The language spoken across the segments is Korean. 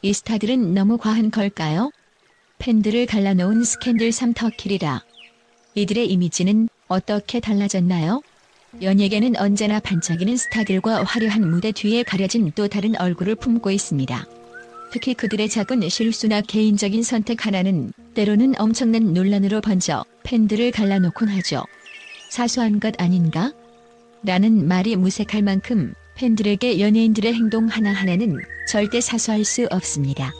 이 스타들은 너무 과한 걸까요? 팬들을 갈라놓은 스캔들 3터킬이라. 이들의 이미지는 어떻게 달라졌나요? 연예계는 언제나 반짝이는 스타들과 화려한 무대 뒤에 가려진 또 다른 얼굴을 품고 있습니다. 특히 그들의 작은 실수나 개인적인 선택 하나는 때로는 엄청난 논란으로 번져 팬들을 갈라놓곤 하죠. 사소한 것 아닌가? 라는 말이 무색할 만큼 팬들에게 연예인들의 행동 하나하나는 절대 사소할 수 없습니다.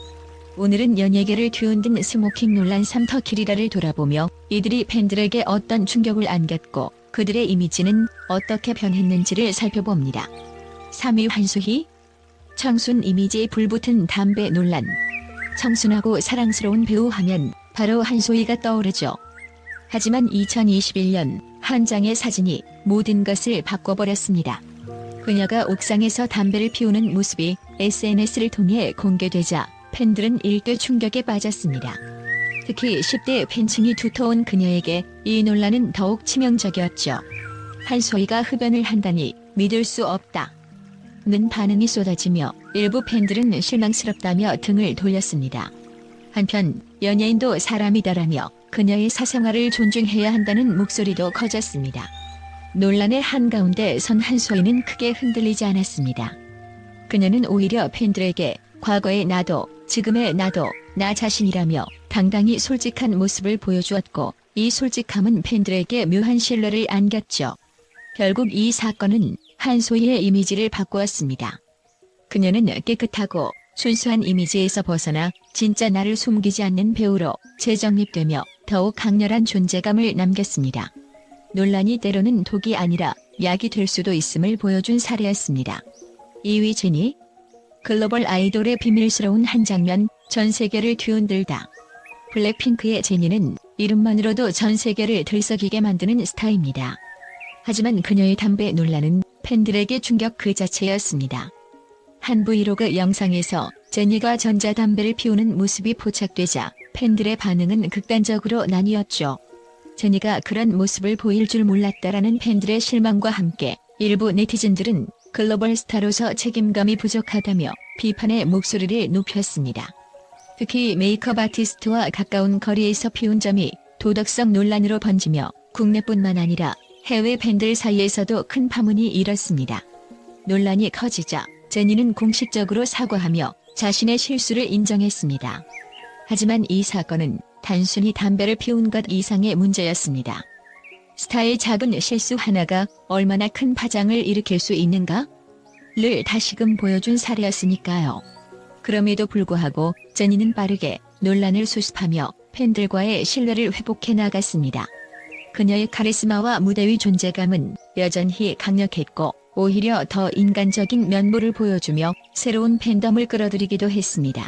오늘은 연예계를 뒤흔든 스모킹 논란 3터킬이라를 돌아보며 이들이 팬들에게 어떤 충격을 안겼고 그들의 이미지는 어떻게 변했는지를 살펴봅니다. 3위 한수희 청순 이미지에 불붙은 담배 논란 청순하고 사랑스러운 배우 하면 바로 한소희가 떠오르죠. 하지만 2021년 한 장의 사진이 모든 것을 바꿔버렸습니다. 그녀가 옥상에서 담배를 피우는 모습이 SNS를 통해 공개되자 팬들은 일대 충격에 빠졌습니다. 특히 10대 팬층이 두터운 그녀에게 이 논란은 더욱 치명적이었죠. 한소희가 흡연을 한다니 믿을 수 없다. 는 반응이 쏟아지며 일부 팬들은 실망스럽다며 등을 돌렸습니다. 한편 연예인도 사람이다라며 그녀의 사생활을 존중해야 한다는 목소리도 커졌습니다. 논란의 한가운데 선 한소희는 크게 흔들리지 않았습니다. 그녀는 오히려 팬들에게 과거의 나도 지금의 나도 나 자신이라며 당당히 솔직한 모습을 보여주었고 이 솔직함은 팬들에게 묘한 신뢰를 안겼죠. 결국 이 사건은 한소희의 이미지를 바꾸었습니다. 그녀는 깨끗하고 순수한 이미지에서 벗어나 진짜 나를 숨기지 않는 배우로 재정립되며 더욱 강렬한 존재감을 남겼습니다. 논란이 때로는 독이 아니라 약이 될 수도 있음을 보여준 사례였습니다. 2위 제니 글로벌 아이돌의 비밀스러운 한 장면 전 세계를 뒤흔들다. 블랙핑크의 제니는 이름만으로도 전 세계를 들썩이게 만드는 스타입니다. 하지만 그녀의 담배 논란은 팬들에게 충격 그 자체였습니다. 한 브이로그 영상에서 제니가 전자담배를 피우는 모습이 포착되자 팬들의 반응은 극단적으로 나뉘었죠. 제니가 그런 모습을 보일 줄 몰랐다라는 팬들의 실망과 함께 일부 네티즌들은 글로벌 스타로서 책임감이 부족하다며 비판의 목소리를 높였습니다. 특히 메이크업 아티스트와 가까운 거리에서 피운 점이 도덕성 논란으로 번지며 국내뿐만 아니라 해외 팬들 사이에서도 큰 파문이 일었습니다. 논란이 커지자 제니는 공식적으로 사과하며 자신의 실수를 인정했습니다. 하지만 이 사건은 단순히 담배를 피운 것 이상의 문제였습니다. 스타의 작은 실수 하나가 얼마나 큰 파장을 일으킬 수 있는가? 를 다시금 보여준 사례였으니까요. 그럼에도 불구하고 제니는 빠르게 논란을 수습하며 팬들과의 신뢰를 회복해 나갔습니다. 그녀의 카리스마와 무대 위 존재감은 여전히 강력했고 오히려 더 인간적인 면모를 보여주며 새로운 팬덤을 끌어들이기도 했습니다.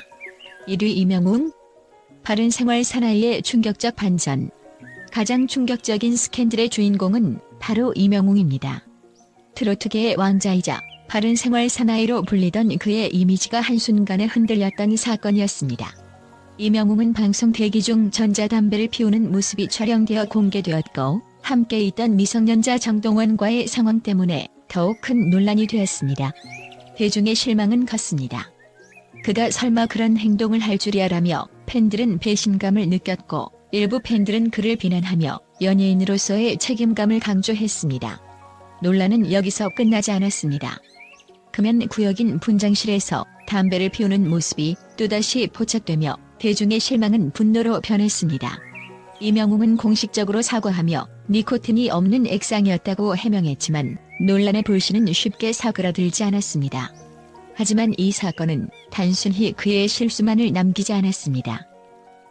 1위 이명웅 바른 생활 사나이의 충격적 반전 가장 충격적인 스캔들의 주인공은 바로 이명웅입니다. 트로트계의 왕자이자 바른 생활 사나이로 불리던 그의 이미지가 한순간에 흔들렸던 사건이었습니다. 이명웅은 방송 대기 중 전자담배를 피우는 모습이 촬영되어 공개되었고 함께 있던 미성년자 정동원과의 상황 때문에 더욱 큰 논란이 되었습니다. 대중의 실망은 컸습니다. 그가 설마 그런 행동을 할 줄이야라며 팬들은 배신감을 느꼈고 일부 팬들은 그를 비난하며 연예인으로서의 책임감을 강조했습니다. 논란은 여기서 끝나지 않았습니다. 금연 구역인 분장실에서 담배를 피우는 모습이 또다시 포착되며 대중의 실망은 분노로 변했습니다. 이명웅은 공식적으로 사과하며 니코틴이 없는 액상이었다고 해명했지만 논란의 불씨는 쉽게 사그라들지 않았습니다. 하지만 이 사건은 단순히 그의 실수만을 남기지 않았습니다.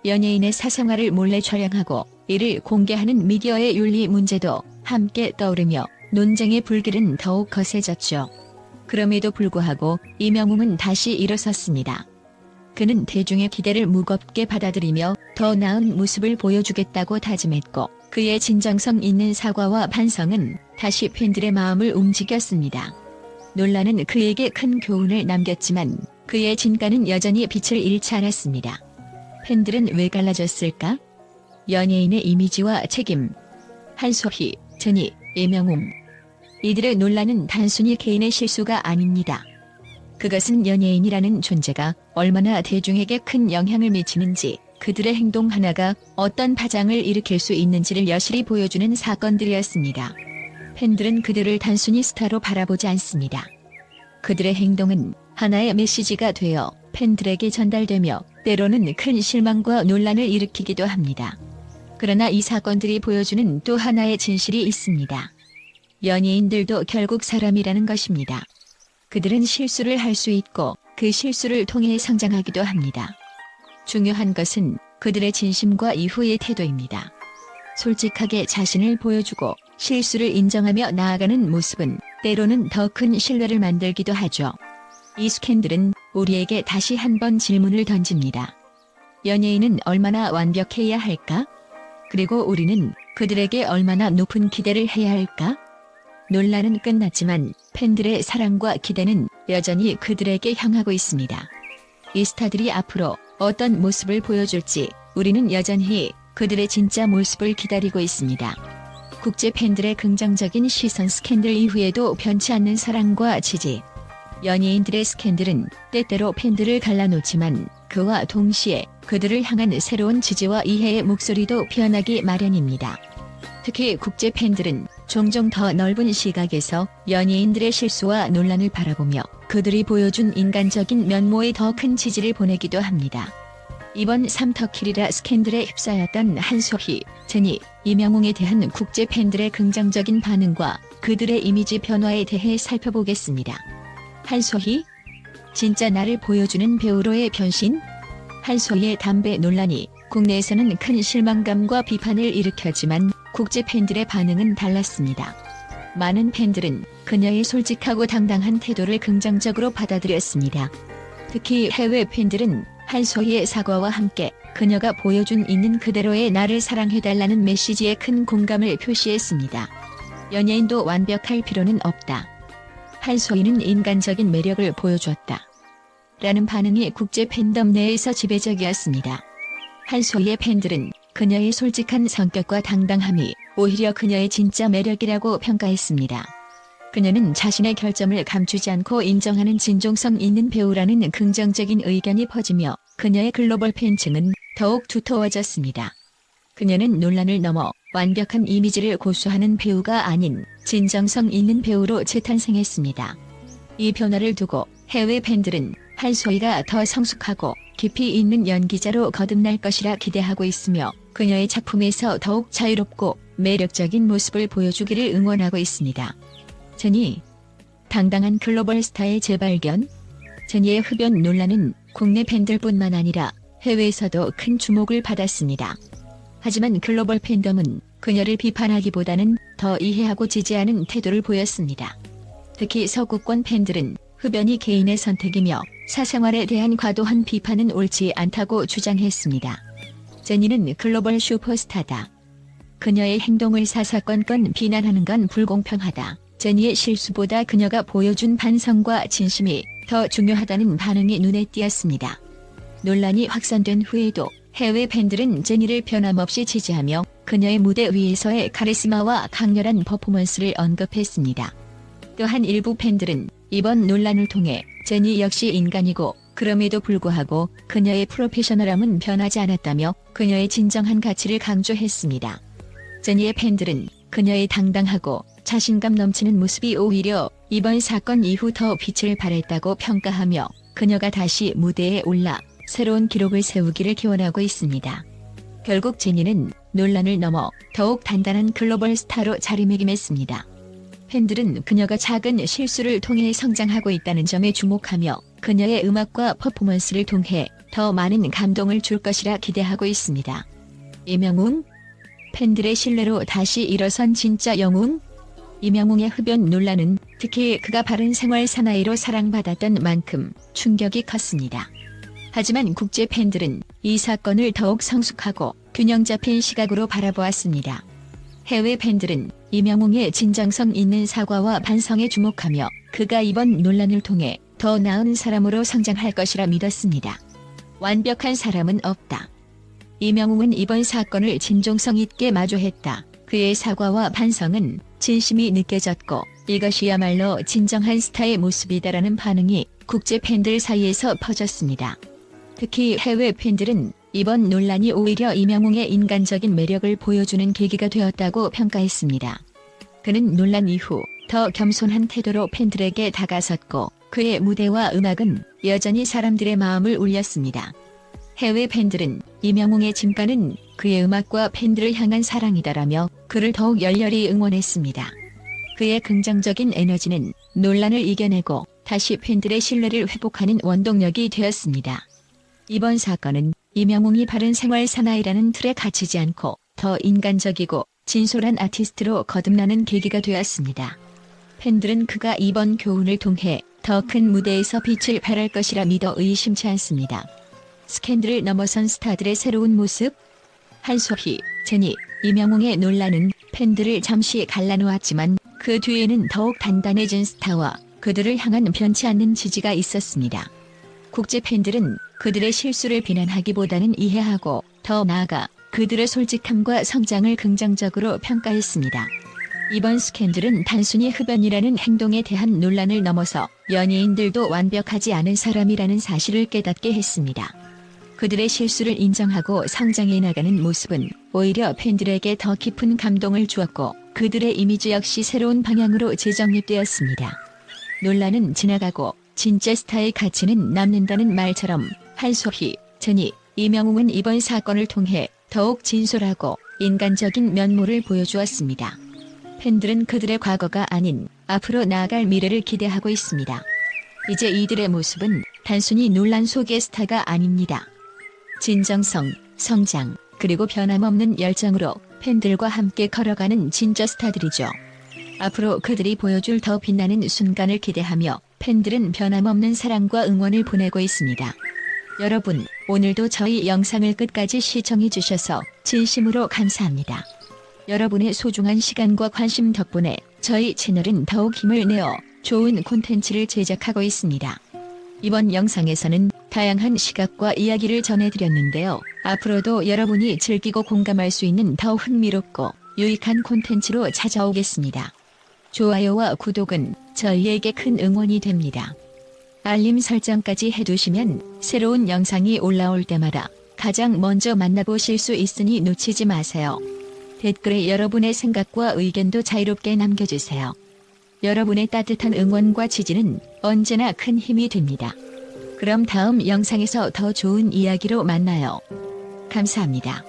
연예인의 사생활을 몰래 촬영하고 이를 공개하는 미디어의 윤리 문제도 함께 떠오르며 논쟁의 불길은 더욱 거세졌죠. 그럼에도 불구하고 이명웅은 다시 일어섰습니다. 그는 대중의 기대를 무겁게 받아들이며 더 나은 모습을 보여주겠다고 다짐했고 그의 진정성 있는 사과와 반성은 다시 팬들의 마음을 움직였습니다. 논란은 그에게 큰 교훈을 남겼지만 그의 진가는 여전히 빛을 잃지 않았습니다. 팬들은 왜 갈라졌을까? 연예인의 이미지와 책임. 한소희, 제니, 이명웅. 이들의 논란은 단순히 개인의 실수가 아닙니다. 그것은 연예인이라는 존재가 얼마나 대중에게 큰 영향을 미치는지 그들의 행동 하나가 어떤 파장을 일으킬 수 있는지를 여실히 보여주는 사건들이었습니다. 팬들은 그들을 단순히 스타로 바라보지 않습니다. 그들의 행동은 하나의 메시지가 되어 팬들에게 전달되며 때로는 큰 실망과 논란을 일으키기도 합니다. 그러나 이 사건들이 보여주는 또 하나의 진실이 있습니다. 연예인들도 결국 사람이라는 것입니다. 그들은 실수를 할 수 있고 그 실수를 통해 성장하기도 합니다. 중요한 것은 그들의 진심과 이후의 태도입니다. 솔직하게 자신을 보여주고 실수를 인정하며 나아가는 모습은 때로는 더 큰 신뢰를 만들기도 하죠. 이 스캔들은 우리에게 다시 한번 질문을 던집니다. 연예인은 얼마나 완벽해야 할까? 그리고 우리는 그들에게 얼마나 높은 기대를 해야 할까? 논란은 끝났지만 팬들의 사랑과 기대는 여전히 그들에게 향하고 있습니다. 이 스타들이 앞으로 어떤 모습을 보여줄지 우리는 여전히 그들의 진짜 모습을 기다리고 있습니다. 국제 팬들의 긍정적인 시선 스캔들 이후에도 변치 않는 사랑과 지지. 연예인들의 스캔들은 때때로 팬들을 갈라놓지만 그와 동시에 그들을 향한 새로운 지지와 이해의 목소리도 피어나기 마련입니다. 특히 국제 팬들은 종종 더 넓은 시각에서 연예인들의 실수와 논란을 바라보며 그들이 보여준 인간적인 면모에 더 큰 지지를 보내기도 합니다. 이번 삼터킬이라 스캔들에 휩싸였던 한소희, 제니, 이명웅에 대한 국제 팬들의 긍정적인 반응과 그들의 이미지 변화에 대해 살펴보겠습니다. 한소희? 진짜 나를 보여주는 배우로의 변신? 한소희의 담배 논란이 국내에서는 큰 실망감과 비판을 일으켰지만 국제 팬들의 반응은 달랐습니다. 많은 팬들은 그녀의 솔직하고 당당한 태도를 긍정적으로 받아들였습니다. 특히 해외 팬들은 한소희의 사과와 함께 그녀가 보여준 있는 그대로의 나를 사랑해달라는 메시지에 큰 공감을 표시했습니다. 연예인도 완벽할 필요는 없다. 한소희는 인간적인 매력을 보여줬다. 라는 반응이 국제 팬덤 내에서 지배적이었습니다. 한소희의 팬들은 그녀의 솔직한 성격과 당당함이 오히려 그녀의 진짜 매력이라고 평가했습니다. 그녀는 자신의 결점을 감추지 않고 인정하는 진정성 있는 배우라는 긍정적인 의견이 퍼지며 그녀의 글로벌 팬층은 더욱 두터워졌습니다. 그녀는 논란을 넘어 완벽한 이미지를 고수하는 배우가 아닌 진정성 있는 배우로 재탄생했습니다. 이 변화를 두고 해외 팬들은 한소희가 더 성숙하고 깊이 있는 연기자로 거듭날 것이라 기대하고 있으며 그녀의 작품에서 더욱 자유롭고 매력적인 모습을 보여주기를 응원하고 있습니다. 제니, 당당한 글로벌 스타의 재발견? 제니의 흡연 논란은 국내 팬들뿐만 아니라 해외에서도 큰 주목을 받았습니다. 하지만 글로벌 팬덤은 그녀를 비판하기보다는 더 이해하고 지지하는 태도를 보였습니다. 특히 서구권 팬들은 흡연이 개인의 선택이며 사생활에 대한 과도한 비판은 옳지 않다고 주장했습니다. 제니는 글로벌 슈퍼스타다. 그녀의 행동을 사사건건 비난하는 건 불공평하다. 제니의 실수보다 그녀가 보여준 반성과 진심이 더 중요하다는 반응이 눈에 띄었습니다. 논란이 확산된 후에도 해외 팬들은 제니를 변함없이 지지하며 그녀의 무대 위에서의 카리스마와 강렬한 퍼포먼스를 언급했습니다. 또한 일부 팬들은 이번 논란을 통해 제니 역시 인간이고 그럼에도 불구하고 그녀의 프로페셔널함은 변하지 않았다며 그녀의 진정한 가치를 강조했습니다. 제니의 팬들은 그녀의 당당하고 자신감 넘치는 모습이 오히려 이번 사건 이후 더 빛을 발했다고 평가하며 그녀가 다시 무대에 올라 새로운 기록을 세우기를 기원하고 있습니다. 결국 제니는 논란을 넘어 더욱 단단한 글로벌 스타로 자리매김했습니다. 팬들은 그녀가 작은 실수를 통해 성장하고 있다는 점에 주목하며 그녀의 음악과 퍼포먼스를 통해 더 많은 감동을 줄 것이라 기대하고 있습니다. 이명웅? 팬들의 신뢰로 다시 일어선 진짜 영웅? 이명웅의 흡연 논란은 특히 그가 바른 생활 사나이로 사랑받았던 만큼 충격이 컸습니다. 하지만 국제 팬들은 이 사건을 더욱 성숙하고 균형 잡힌 시각으로 바라보았습니다. 해외 팬들은 이명웅의 진정성 있는 사과와 반성에 주목하며 그가 이번 논란을 통해 더 나은 사람으로 성장할 것이라 믿었습니다. 완벽한 사람은 없다. 이명웅은 이번 사건을 진정성 있게 마주했다. 그의 사과와 반성은 진심이 느껴졌고 이것이야말로 진정한 스타의 모습이다라는 반응이 국제 팬들 사이에서 퍼졌습니다. 특히 해외 팬들은 이번 논란이 오히려 이명웅의 인간적인 매력을 보여주는 계기가 되었다고 평가했습니다. 그는 논란 이후 더 겸손한 태도로 팬들에게 다가섰고 그의 무대와 음악은 여전히 사람들의 마음을 울렸습니다. 해외 팬들은 이명웅의 진가는 그의 음악과 팬들을 향한 사랑이다라며 그를 더욱 열렬히 응원했습니다. 그의 긍정적인 에너지는 논란을 이겨내고 다시 팬들의 신뢰를 회복하는 원동력이 되었습니다. 이번 사건은 이명웅이 바른 생활 사나이라는 틀에 갇히지 않고 더 인간적이고 진솔한 아티스트로 거듭나는 계기가 되었습니다. 팬들은 그가 이번 교훈을 통해 더 큰 무대에서 빛을 발할 것이라 믿어 의심치 않습니다. 스캔들을 넘어선 스타들의 새로운 모습? 한소희, 제니, 이명웅의 논란은 팬들을 잠시 갈라놓았지만 그 뒤에는 더욱 단단해진 스타와 그들을 향한 변치 않는 지지가 있었습니다. 국제 팬들은 그들의 실수를 비난하기보다는 이해하고 더 나아가 그들의 솔직함과 성장을 긍정적으로 평가했습니다. 이번 스캔들은 단순히 흡연이라는 행동에 대한 논란을 넘어서 연예인들도 완벽하지 않은 사람이라는 사실을 깨닫게 했습니다. 그들의 실수를 인정하고 성장해 나가는 모습은 오히려 팬들에게 더 깊은 감동을 주었고 그들의 이미지 역시 새로운 방향으로 재정립되었습니다. 논란은 지나가고 진짜 스타의 가치는 남는다는 말처럼 한소희, 제니, 이명웅은 이번 사건을 통해 더욱 진솔하고 인간적인 면모를 보여주었습니다. 팬들은 그들의 과거가 아닌 앞으로 나아갈 미래를 기대하고 있습니다. 이제 이들의 모습은 단순히 논란 속의 스타가 아닙니다. 진정성, 성장, 그리고 변함없는 열정으로 팬들과 함께 걸어가는 진짜 스타들이죠. 앞으로 그들이 보여줄 더 빛나는 순간을 기대하며 팬들은 변함없는 사랑과 응원을 보내고 있습니다. 여러분, 오늘도 저희 영상을 끝까지 시청해 주셔서 진심으로 감사합니다. 여러분의 소중한 시간과 관심 덕분에 저희 채널은 더욱 힘을 내어 좋은 콘텐츠를 제작하고 있습니다. 이번 영상에서는 다양한 시각과 이야기를 전해드렸는데요. 앞으로도 여러분이 즐기고 공감할 수 있는 더 흥미롭고 유익한 콘텐츠로 찾아오겠습니다. 좋아요와 구독은 저희에게 큰 응원이 됩니다. 알림 설정까지 해두시면 새로운 영상이 올라올 때마다 가장 먼저 만나보실 수 있으니 놓치지 마세요. 댓글에 여러분의 생각과 의견도 자유롭게 남겨주세요. 여러분의 따뜻한 응원과 지지는 언제나 큰 힘이 됩니다. 그럼 다음 영상에서 더 좋은 이야기로 만나요. 감사합니다.